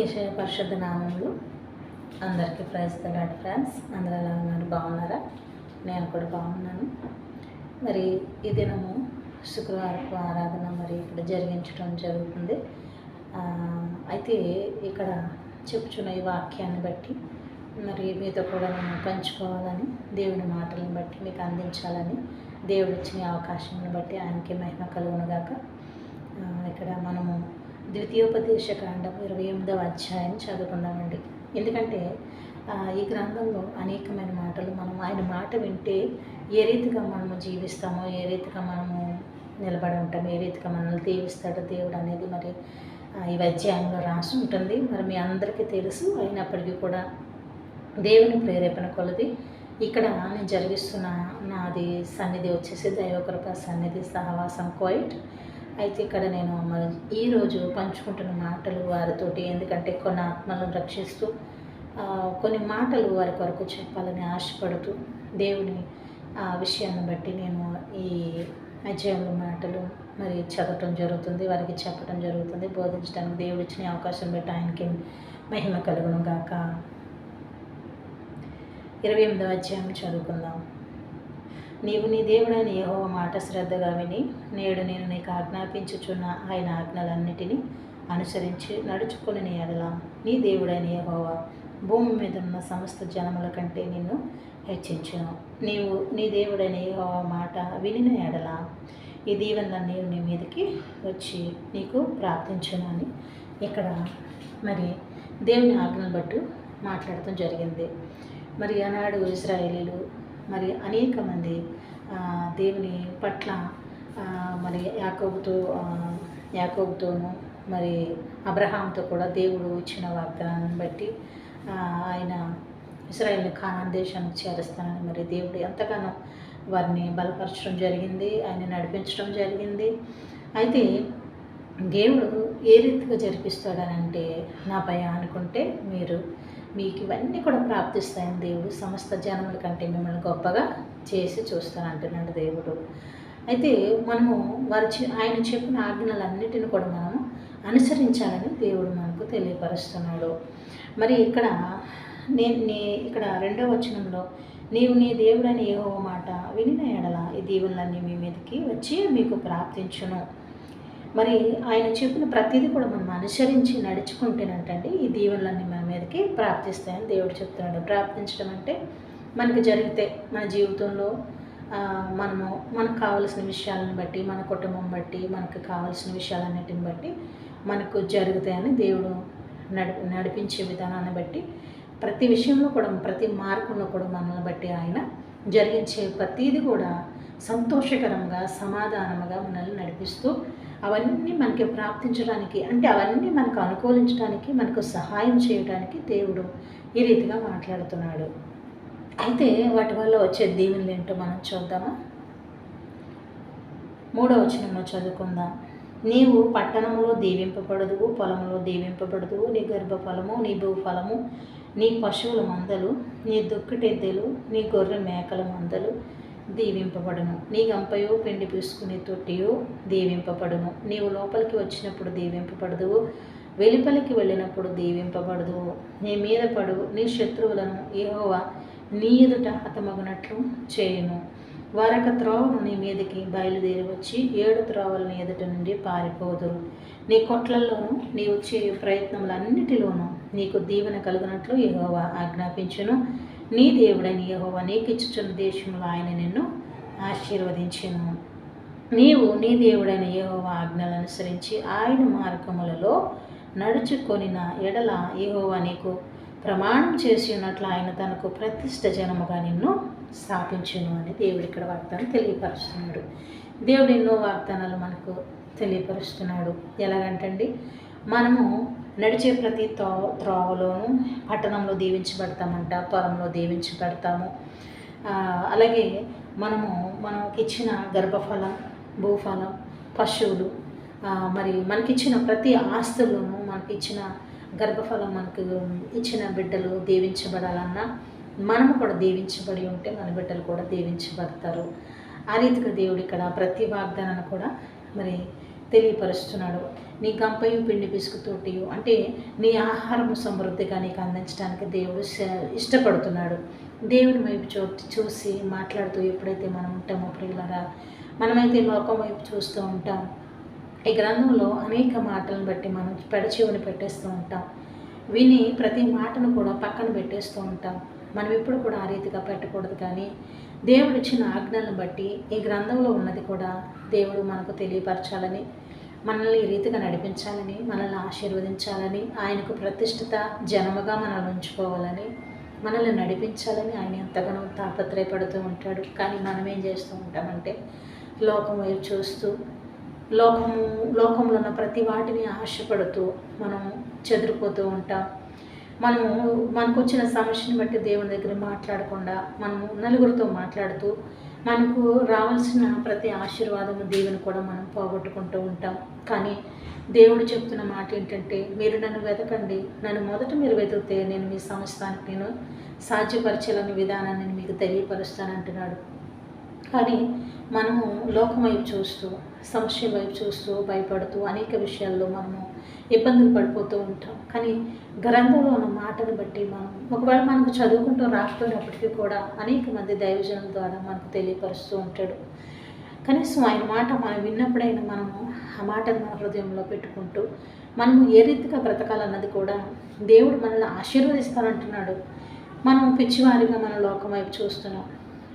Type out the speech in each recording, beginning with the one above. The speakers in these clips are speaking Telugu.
ఏషయ పరిషత్ నామములు అందరికీ ప్రైజ్ తలాడు ఫ్రెండ్స్. అందరూ ఎలా ఉన్నారు? బాగున్నారా? నేను కూడా బాగున్నాను. మరి ఈ దినము శుక్రవారపు ఆరాధన మరి ఇక్కడ జరిగించడం జరుగుతుంది. అయితే ఇక్కడ చెప్పుచున్న ఈ వాక్యాన్ని బట్టి మరి మీతో కూడా నేను పంచుకోవాలని దేవుని మాటలను బట్టి మీకు అందించాలని దేవుడు ఇచ్చిన అవకాశాన్ని బట్టి ఆయనకి మహిమ కలుగునుగాక ఇక్కడ మనము ద్వితీయోపదేశ కాండం ఇరవై ఎనిమిదవ అధ్యాయం చదువుకున్నామండి ఎందుకంటే ఈ గ్రంథంలో అనేకమైన మాటలు మనం ఆయన మాట వింటే ఏ రీతిగా మనము జీవిస్తామో ఏ రీతిగా మనము నిలబడి ఉంటాము ఏ రీతిగా మనల్ని దీవిస్తాడో దేవుడు అనేది మరి ఈ అధ్యాయంలో రాసి ఉంటుంది. మరి మీ అందరికీ తెలుసు అయినప్పటికీ కూడా దేవుని ప్రేరేపణ కొలది. ఇక్కడ నేను జరిగిస్తున్న నాది సన్నిధి వచ్చేసి దైవకృప సన్నిధి సహవాసం కోయిట్ అయితే ఇక్కడ నేను మరి ఈరోజు పంచుకుంటున్న మాటలు వారితోటి ఎందుకంటే కొన్ని ఆత్మలను రక్షిస్తూ కొన్ని మాటలు వారి కొరకు చెప్పాలని ఆశపడుతూ దేవుని ఆ విషయాన్ని బట్టి నేను ఈ అధ్యాయంలో మాటలు మరి చదవటం జరుగుతుంది వారికి చెప్పడం జరుగుతుంది. బోధించడానికి దేవుడు ఇచ్చిన అవకాశం బట్టి ఆయనకి మహిమ కలుగును గాక. ఇరవై ఎనిమిదవ అధ్యాయం చదువుకుందాం. నీవు నీ దేవుడైన యహో మాట శ్రద్ధగా విని నేడు నేను నీకు ఆజ్ఞాపించుచున్న ఆయన ఆజ్ఞలన్నిటినీ అనుసరించి నడుచుకుని నీ ఎడల. నీ దేవుడైన యహోవా భూమి మీద ఉన్న సమస్త జనముల కంటే నిన్ను హెచ్చించును. నీవు నీ దేవుడైన యహోవా మాట వినిన ఎడల. ఈ దీవెనలన్నీ నీ మీదకి వచ్చి నీకు ప్రార్థించును అని ఇక్కడ మరి దేవుని ఆజ్ఞను బట్టి మాట్లాడటం జరిగింది. మరి ఆనాడు ఇస్రాయేలీలు మరి అనేక మంది దేవుని పట్ల మరి యాకోబుతో ఆ, యాకోబుతోనూ మరి అబ్రహాంతో కూడా దేవుడు ఇచ్చిన వాగ్దానాన్ని బట్టి ఆయన ఇస్రాయల్ని ఖానాన్ దేశానికి చేరుస్తానని మరి దేవుడు ఎంతగానో వారిని బలపరచడం జరిగింది ఆయన నడిపించడం జరిగింది. అయితే దేవుడు ఏ రీతిగా జరిపిస్తాడనంటే నా భయం అనుకుంటే మీరు మీకు ఇవన్నీ కూడా ప్రాప్తిస్తాయని దేవుడు సమస్త జనముల కంటే మిమ్మల్ని గొప్పగా చేసి చూస్తాను అంటున్నాడు దేవుడు. అయితే మనము వారి ఆయన చెప్పిన ఆజ్ఞలన్నిటిని కూడా మనము అనుసరించాలని దేవుడు మనకు తెలియపరుస్తున్నాడు. మరి ఇక్కడ నేను నీ ఇక్కడ రెండవ వచనంలో నీవు నీ దేవుడని ఏవో మాట వినిన ఎడల ఈ దీవులన్నీ మీ మీదకి వచ్చి మీకు ప్రాప్తించును. మరి ఆయన చెప్పిన ప్రతిదీ కూడా మనం అనుసరించి నడుచుకుంటేనంటండి ఈ దీవులన్నీ మన మీదకి ప్రాప్తిస్తాయని దేవుడు చెప్తున్నాడు. ప్రాప్తించడం అంటే మనకి జరిగితే మన జీవితంలో మనము మనకు కావలసిన విషయాలను బట్టి మన కుటుంబం బట్టి మనకు కావలసిన విషయాలన్నిటిని బట్టి మనకు జరుగుతాయని దేవుడు నడి నడిపించే విధానాన్ని బట్టి ప్రతి విషయంలో కూడా ప్రతి మార్గంలో కూడా మనల్ని బట్టి ఆయన జరిగించే ప్రతీది కూడా సంతోషకరంగా సమాధానముగా మనల్ని నడిపిస్తూ అవన్నీ మనకి ప్రాప్తించడానికి అంటే అవన్నీ మనకు అనుకూలించడానికి మనకు సహాయం చేయడానికి దేవుడు ఈ రీతిగా మాట్లాడుతున్నాడు. అయితే వాటి వల్ల వచ్చే దీవెనలు ఏంటో మనం చూద్దామా? మూడో వచనంలో చదువుకుందాం. నీవు పట్టణంలో దీవింపబడదువు పొలంలో దీవింపబడదువు నీ గర్భఫలము నీ భూఫలము నీ పశువుల మందలు నీ దుక్కటెద్దెలు నీ గొర్రె మేకల మందలు దీవింపబడును. నీ గంపయో పిండి పీసుకునే తొట్టియో దీవింపబడును. నీవు లోపలికి వచ్చినప్పుడు దీవింపబడదువు వెలుపలికి వెళ్ళినప్పుడు దీవింపబడదువు. నీ మీద పడు నీ శత్రువులను ఏహోవా నీ ఎదుట హతమగునట్లు చేయను. వారొక త్రోవను నీ మీదకి బయలుదేరి వచ్చి ఏడు త్రోవల నీ ఎదుట నుండి పారిపోదురు. నీ కొట్లల్లోనూ నీవు చేయు ప్రయత్నములన్నిటిలోనూ నీకు దీవెన కలుగునట్లు యహోవా ఆజ్ఞాపించును. నీ దేవుడైన యహోవా నీకు ఇచ్చుచున్న దేశంలో ఆయన నిన్ను ఆశీర్వదించును. నీవు నీ దేవుడైన యహోవా ఆజ్ఞలను అనుసరించి ఆయన మార్గములలో నడుచుకొనిన ఎడల యహోవా నీకు ప్రమాణం చేసి ఉన్నట్లు ఆయన తనకు ప్రతిష్ట జనముగా నిన్ను స్థాపించును అని దేవుడు ఇక్కడ వాగ్దానం తెలియపరుస్తున్నాడు. దేవుడు ఎన్నో వాగ్దానాలు మనకు తెలియపరుస్తున్నాడు. ఎలాగంటండి? మనము నడిచే ప్రతి తో త్రోవలోనూ పట్టణంలో దీవించబడతామంట పొలంలో దీవించబడతాము. అలాగే మనము మనకి ఇచ్చిన గర్భఫలం భూఫలం పశువులు మరి మనకిచ్చిన ప్రతి ఆస్తులను మనకిచ్చిన గర్భఫలం మనకు ఇచ్చిన బిడ్డలు దీవించబడాలన్నా మనము కూడా దీవించబడి ఉంటే మన బిడ్డలు కూడా దీవించబడతారు. ఆ రీతిగా దేవుడు ఇక్కడ ప్రతి వాగ్దానాన్ని కూడా మరి తెలియపరుస్తున్నాడు. నీ గంపయు పిండి పిసుకుతోటియు అంటే నీ ఆహారము సమృద్ధిగా నీకు అందించడానికి దేవుడు ఇష్టపడుతున్నాడు. దేవుని వైపు చూ చూసి మాట్లాడుతూ ఎప్పుడైతే మనం ఉంటామో ప్రియులరా మనమైతే లోకం వైపు చూస్తూ ఉంటాం ఈ గ్రంథంలో అనేక మాటలను బట్టి మనం పెడచెవిని పెట్టేస్తూ ఉంటాం. విని ప్రతి మాటను కూడా పక్కన పెట్టేస్తూ ఉంటాం. మనం ఎప్పుడు కూడా ఆ రీతిగా పెట్టకూడదు కానీ దేవుడు ఇచ్చిన ఆజ్ఞలను బట్టి ఈ గ్రంథంలో ఉన్నది కూడా దేవుడు మనకు తెలియపరచాలని మనల్ని ఈ రీతిగా నడిపించాలని మనల్ని ఆశీర్వదించాలని ఆయనకు ప్రతిష్ఠిత జనముగా మనల్ని ఉంచుకోవాలని మనల్ని నడిపించాలని ఆయన ఎంతగానో తాపత్రయపడుతూ ఉంటాడు. కానీ మనం ఏం చేస్తూ ఉంటామంటే లోకం వైపు చూస్తూ లోకము లోకంలో ఉన్న ప్రతి వాటిని ఆశపడుతూ మనం చెదిరిపోతూ ఉంటాం. మనము మనకు వచ్చిన సమస్యను బట్టి దేవుని దగ్గర మాట్లాడకుండా మనము నలుగురితో మాట్లాడుతూ మనకు రావాల్సిన ప్రతి ఆశీర్వాదము దేవుని కూడా మనం పోగొట్టుకుంటూ ఉంటాం. కానీ దేవుడు చెప్తున్న మాట ఏంటంటే మీరు నన్ను వెతకండి. నన్ను మొదట మీరు వెతికితే నేను మీ సంస్థానికి నేను సాధ్యపరచాలని విధానాన్ని నేను మీకు తెలియపరుస్తానంటున్నాడు. కానీ మనము లోకం వైపు చూస్తూ సమస్య వైపు చూస్తూ భయపడుతూ అనేక విషయాల్లో మనము ఇబ్బందులు పడిపోతూ ఉంటాం. కానీ గ్రంథంలో ఉన్న మాటను బట్టి మనం ఒకవేళ మనకు చదువుకుంటూ రాకపోయినప్పటికీ కూడా అనేక మంది దైవజనుల ద్వారా మనకు తెలియపరుస్తూ ఉంటాడు. కనీసం ఆయన మాట మనం విన్నప్పుడైనా మనము ఆ మాటను మన హృదయంలో పెట్టుకుంటూ మనము ఏ రీతిగా బ్రతకాలన్నది కూడా దేవుడు మనల్ని ఆశీర్వదిస్తానంటున్నాడు. మనం పిచ్చివారిగా మన లోకం వైపు చూస్తున్నాం.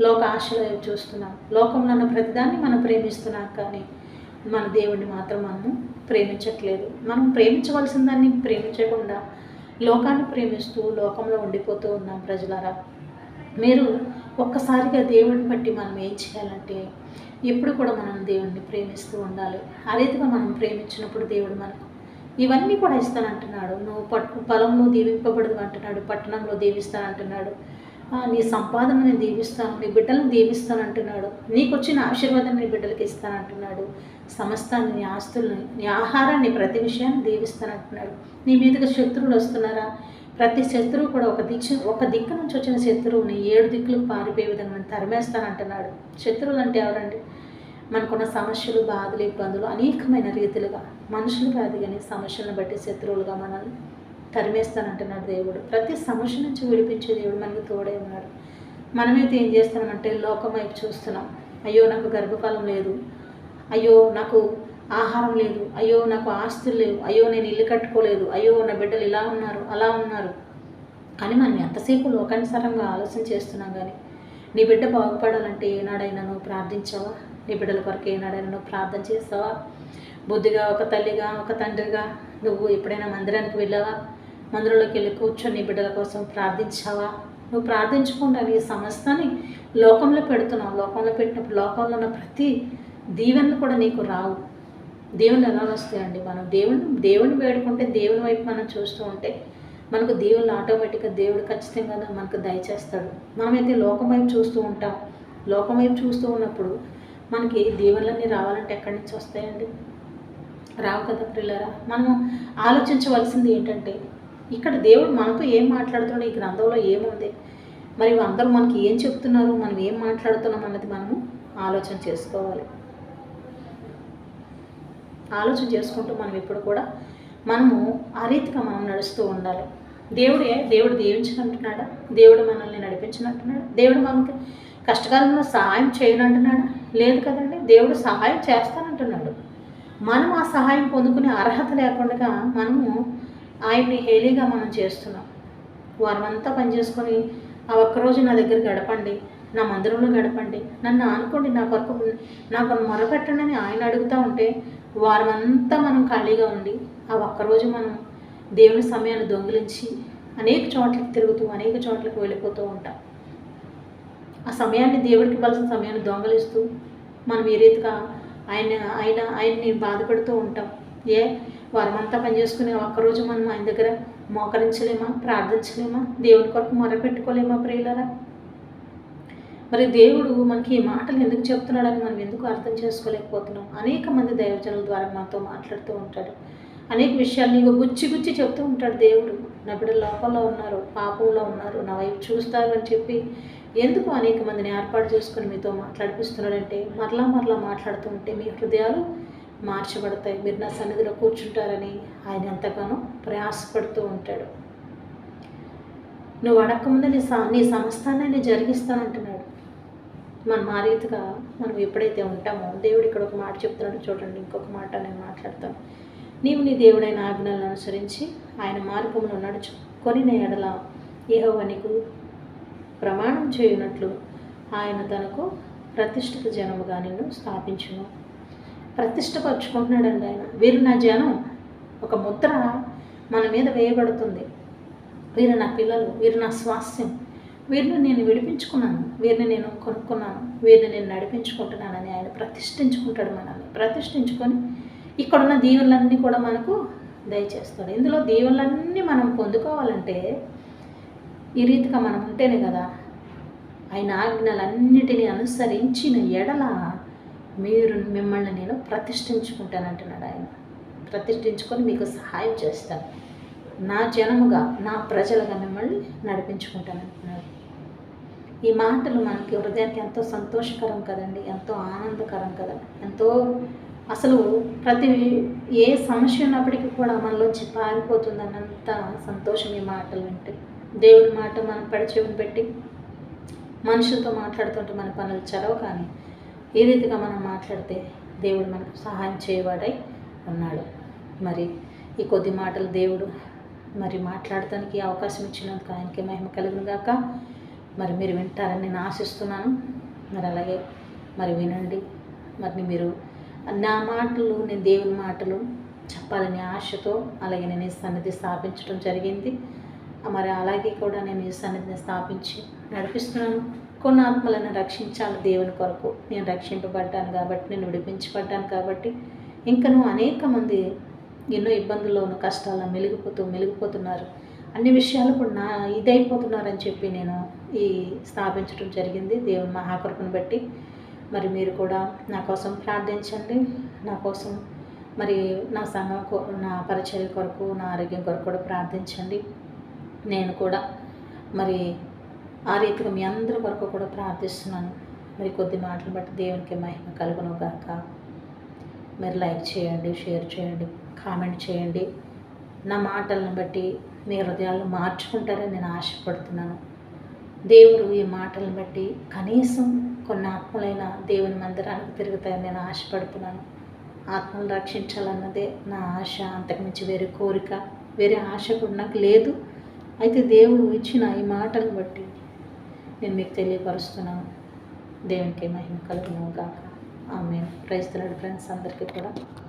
లోక ఆశలు చూస్తున్నాం? లోకంలో ఉన్న ప్రతిదాన్ని మనం ప్రేమిస్తున్నాం కానీ మన దేవుడిని మాత్రం మనము ప్రేమించట్లేదు. మనం ప్రేమించవలసిన దాన్ని ప్రేమించకుండా లోకాన్ని ప్రేమిస్తూ లోకంలో ఉండిపోతూ ఉన్నాం ప్రజలారా. మీరు ఒక్కసారిగా దేవుడిని బట్టి మనం ఏం చేయాలంటే ఎప్పుడు కూడా మనం దేవుడిని ప్రేమిస్తూ ఉండాలి. ఆ రీతిగా మనం ప్రేమించినప్పుడు దేవుడు మనకు ఇవన్నీ కూడా ఇస్తానంటున్నాడు. నువ్వు పట్ పొలంలో దీవింపబడదు అంటున్నాడు పట్టణంలో దీవిస్తానంటున్నాడు. అంటున్నాడు నీ సంపాదన నేను దీవిస్తాను నీ బిడ్డలను దీవిస్తాను అంటున్నాడు నీకు వచ్చిన ఆశీర్వాదం నీ బిడ్డలకి ఇస్తానంటున్నాడు. సమస్తాన్ని నీ ఆస్తుల్ని నీ ఆహారాన్ని ప్రతి విషయాన్ని దీవిస్తాను అంటున్నాడు నీ మీదకి శత్రువులు వస్తున్నారా? ప్రతి శత్రువు కూడా ఒక దిక్కు ఒక దిక్కు నుంచి వచ్చిన శత్రువుని ఏడు దిక్కులకు పారిపోయే విధంగా నేను తరిమేస్తానంటున్నాడు. శత్రువులు అంటే ఎవరండి? మనకున్న సమస్యలు బాధలు ఇబ్బందులు అనేకమైన రీతిలుగా మనుషులు కాదు కానీ సమస్యలను బట్టి శత్రువులుగా మనల్ని తరిమేస్తానంటున్నాడు దేవుడు. ప్రతి సమస్య నుంచి విడిపించే దేవుడు మనకి తోడే ఉన్నాడు. మనమైతే ఏం చేస్తామంటే లోకం వైపు చూస్తున్నాం. అయ్యో నాకు గర్భఫలం లేదు. అయ్యో నాకు ఆహారం లేదు. అయ్యో నాకు ఆస్తులు లేవు. అయ్యో నేను ఇల్లు కట్టుకోలేదు. అయ్యో నా బిడ్డలు ఇలా ఉన్నారు అలా ఉన్నారు. కానీ మనం ఎంతసేపు లోకానుసారంగా ఆలోచన చేస్తున్నాం కానీ నీ బిడ్డ బాగుపడాలంటే ఏనాడైనా నువ్వు ప్రార్థించావా? నీ బిడ్డల కొరకు ఏనాడైనా నువ్వు ప్రార్థన చేస్తావా? బుద్ధిగా ఒక తల్లిగా ఒక తండ్రిగా నువ్వు ఎప్పుడైనా మందిరానికి వెళ్ళావా? మందిరంలోకి వెళ్ళి కూర్చొని బిడ్డల కోసం ప్రార్థించావా? నువ్వు ప్రార్థించకుండా నీ సమస్తాన్ని లోకంలో పెడుతున్నావు. లోకంలో పెట్టినప్పుడు లోకంలో ఉన్న ప్రతి దీవెనలు కూడా నీకు రావు. దేవుని ఎలా వస్తాయండి? మనం దేవుని దేవుని వేడుకుంటే దేవుని వైపు మనం చూస్తూ ఉంటే మనకు దేవుళ్ళు ఆటోమేటిక్గా దేవుడు ఖచ్చితంగా మనకు దయచేస్తాడు. మనమైతే లోకం వైపు చూస్తూ ఉంటాం. లోకం వైపు చూస్తూ ఉన్నప్పుడు మనకి దేవుళ్ళన్నీ రావాలంటే ఎక్కడి నుంచి వస్తాయండి? రావు కదా పిల్లరా మనం ఆలోచించవలసింది ఏంటంటే ఇక్కడ దేవుడు మనతో ఏం మాట్లాడుతున్నాడు ఈ గ్రంథంలో ఏముంది? మరి అందరూ మనకి ఏం చెప్తున్నారు? మనం ఏం మాట్లాడుతున్నాం అన్నది మనము ఆలోచన చేసుకోవాలి. ఆలోచన చేసుకుంటూ మనం ఇప్పుడు కూడా మనము ఆ రీతిగా మనం నడుస్తూ ఉండాలి. దేవుడే దేవుడు దీవించనంటున్నాడా దేవుడు మనల్ని నడిపించినట్టున్నాడా? దేవుడు మనకి కష్టకాలంలో సహాయం చేయనంటున్నాడా? లేదు కదండి దేవుడు సహాయం చేస్తానంటున్నాడు. మనం ఆ సహాయం పొందుకునే అర్హత లేకుండా మనము ఆయన్ని హేలీగా మనం చేస్తున్నాం. వారమంతా పనిచేసుకొని ఆ ఒక్కరోజు నా దగ్గర గడపండి నా మందిరంలో గడపండి నన్ను ఆనుకోండి నా కొరకు నాకు మొరపెట్టండి అని ఆయన అడుగుతూ ఉంటే వారమంతా మనం ఖాళీగా ఉండి ఆ ఒక్కరోజు మనం దేవుని సమయాన్ని దొంగిలించి అనేక చోట్లకి తిరుగుతూ అనేక చోట్లకు వెళ్ళిపోతూ ఉంటాం. ఆ సమయాన్ని దేవుడికి బలసిన సమయాన్ని దొంగలిస్తూ మనం ఏ రీతిగా ఆయన ఆయన ఆయన్ని బాధపడుతూ ఉంటాం. ఏ వారమంతా పనిచేసుకుని ఒక్కరోజు మనం ఆయన దగ్గర మోకరించలేమా? ప్రార్థించలేమా? దేవుని కొరకు మొరపెట్టుకోలేమా ప్రియులరా? మరి దేవుడు మనకి ఈ మాటలు ఎందుకు చెప్తున్నాడని మనం ఎందుకు అర్థం చేసుకోలేకపోతున్నాం? అనేక మంది దైవజనుల ద్వారా మనతో మాట్లాడుతూ ఉంటాడు. అనేక విషయాలు నీకు గుచ్చి గుచ్చి చెప్తూ ఉంటాడు దేవుడు. నా బిడ్డలు లోపంలో ఉన్నారు పాపంలో ఉన్నారు నా వైపు చూస్తారు అని చెప్పి ఎందుకు అనేక మందిని ఏర్పాటు చేసుకుని మీతో మాట్లాడిపిస్తున్నాడంటే మరలా మరలా మాట్లాడుతూ ఉంటే మీ హృదయాలు మార్చబడతాయి. మీరు నా సన్నిధిలో కూర్చుంటారని ఆయన ఎంతగానో ప్రయాసపడుతూ ఉంటాడు. నువ్వు అడగకముందు నీ సా నీ సమస్తాన్ని నేను జరిగిస్తానంటున్నాడు. మనం ఆ రీతిగా మనం ఎప్పుడైతే ఉంటామో దేవుడు ఇక్కడ ఒక మాట చెప్తున్నాడు చూడండి ఇంకొక మాట నేను మాట్లాడతాను. నీవు నీ దేవుడైన ఆజ్ఞలను అనుసరించి ఆయన మార్గంలో నడుచుకొని నీ ఎడల ఏహోవ నీకు ప్రమాణం చేయనట్లు ఆయన తనకు ప్రతిష్ఠిత జనముగా నిన్ను స్థాపించును. ప్రతిష్టపరుచుకుంటున్నాడండి ఆయన. వీరు నా జనం. ఒక ముద్ర మన మీద వేయబడుతుంది. వీరు నా పిల్లలు వీరు నా స్వాస్థ్యం. వీరిని నేను విడిపించుకున్నాను. వీరిని నేను కొనుక్కున్నాను. వీరిని నేను నడిపించుకుంటున్నానని ఆయన ప్రతిష్ఠించుకుంటాడు మనల్ని. ప్రతిష్ఠించుకొని ఇక్కడున్న దీవులన్నీ కూడా మనకు దయచేస్తాడు. ఇందులో దీవులన్నీ మనం పొందుకోవాలంటే ఈ రీతిగా మనం ఉంటేనే కదా ఆయన ఆజ్ఞలన్నిటినీ అనుసరించిన ఎడల మీరు మిమ్మల్ని నేను ప్రతిష్ఠించుకుంటానంటున్నాడు ఆయన. ప్రతిష్ఠించుకొని మీకు సహాయం చేస్తాను. నా జనముగా నా ప్రజలుగా మిమ్మల్ని నడిపించుకుంటానంటున్నాడు ఈ మాటలు మనకి హృదయానికి ఎంతో సంతోషకరం కదండి ఎంతో ఆనందకరం కదా. ఎంతో అసలు ప్రతి ఏ సమస్య ఉన్నప్పటికీ కూడా మనలోంచి పారిపోతుందన్నంత సంతోషం ఈ మాటలు వింటే. దేవుడి మాట మనం పడిచేవుని పెట్టి మనుషులతో మాట్లాడుతుంటే మన పనులు చదవ కానీ ఏ రీతిగా మనం మాట్లాడితే దేవుడు మనకు సహాయం చేయవాడై ఉన్నాడు. మరి ఈ కొద్ది మాటలు దేవుడు మరి మాట్లాడటానికి అవకాశం ఇచ్చినందుకు ఆయనకి మహిమ కలుగును గాక. మరి మీరు వింటారని నేను ఆశిస్తున్నాను. మరి అలాగే మరి వినండి. మరి మీరు నా మాటలు నేను దేవుని మాటలు చెప్పాలనే ఆశతో అలాగే నేను ఈ సన్నిధి స్థాపించడం జరిగింది. మరి అలాగే కూడా నేను ఈ సన్నిధిని స్థాపించి నడిపిస్తున్నాను. కొన్ని ఆత్మలను రక్షించాలి దేవుని కొరకు. నేను రక్షింపబడ్డాను కాబట్టి నేను విడిపించబడ్డాను కాబట్టి ఇంకను అనేక మంది ఎన్నో ఇబ్బందుల్లోను కష్టాలను మెలిగిపోతూ మెలిగిపోతున్నారు. అన్ని విషయాలు కూడా నా ఇదైపోతున్నారని చెప్పి నేను ఈ స్థాపించడం జరిగింది. దేవుని మహాకృపను బట్టి మరి మీరు కూడా నా కోసం ప్రార్థించండి. నా కోసం మరి నా సంఘం నా పరిచయం కొరకు నా ఆరోగ్యం కొరకు కూడా ప్రార్థించండి. నేను కూడా మరి ఆ రీతిగా మీ అందరి వరకు కూడా ప్రార్థిస్తున్నాను. మరి కొద్ది మాటలు బట్టి దేవునికి మహిమ కలుగును గాక మీరు లైక్ చేయండి షేర్ చేయండి కామెంట్ చేయండి. నా మాటలను బట్టి మీ హృదయాలు మార్చుకుంటారని నేను ఆశపడుతున్నాను. దేవుడు ఈ మాటలను బట్టి కనీసం కొన్ని ఆత్మలైన దేవుని మందిరానికి తిరుగుతాయని నేను ఆశపడుతున్నాను. ఆత్మలు రక్షించాలన్నదే నా ఆశ అంతకుమించి వేరే కోరిక వేరే ఆశ కూడా నాకు లేదు. అయితే దేవుడు ఇచ్చిన ఈ మాటలను బట్టి నేను మీకు తెలియపరుస్తున్నాను. దేవునికి మహిమ కలుగును గాక. ఆమె ప్రైస్తున్నాడు ఫ్రెండ్స్ అందరికీ కూడా.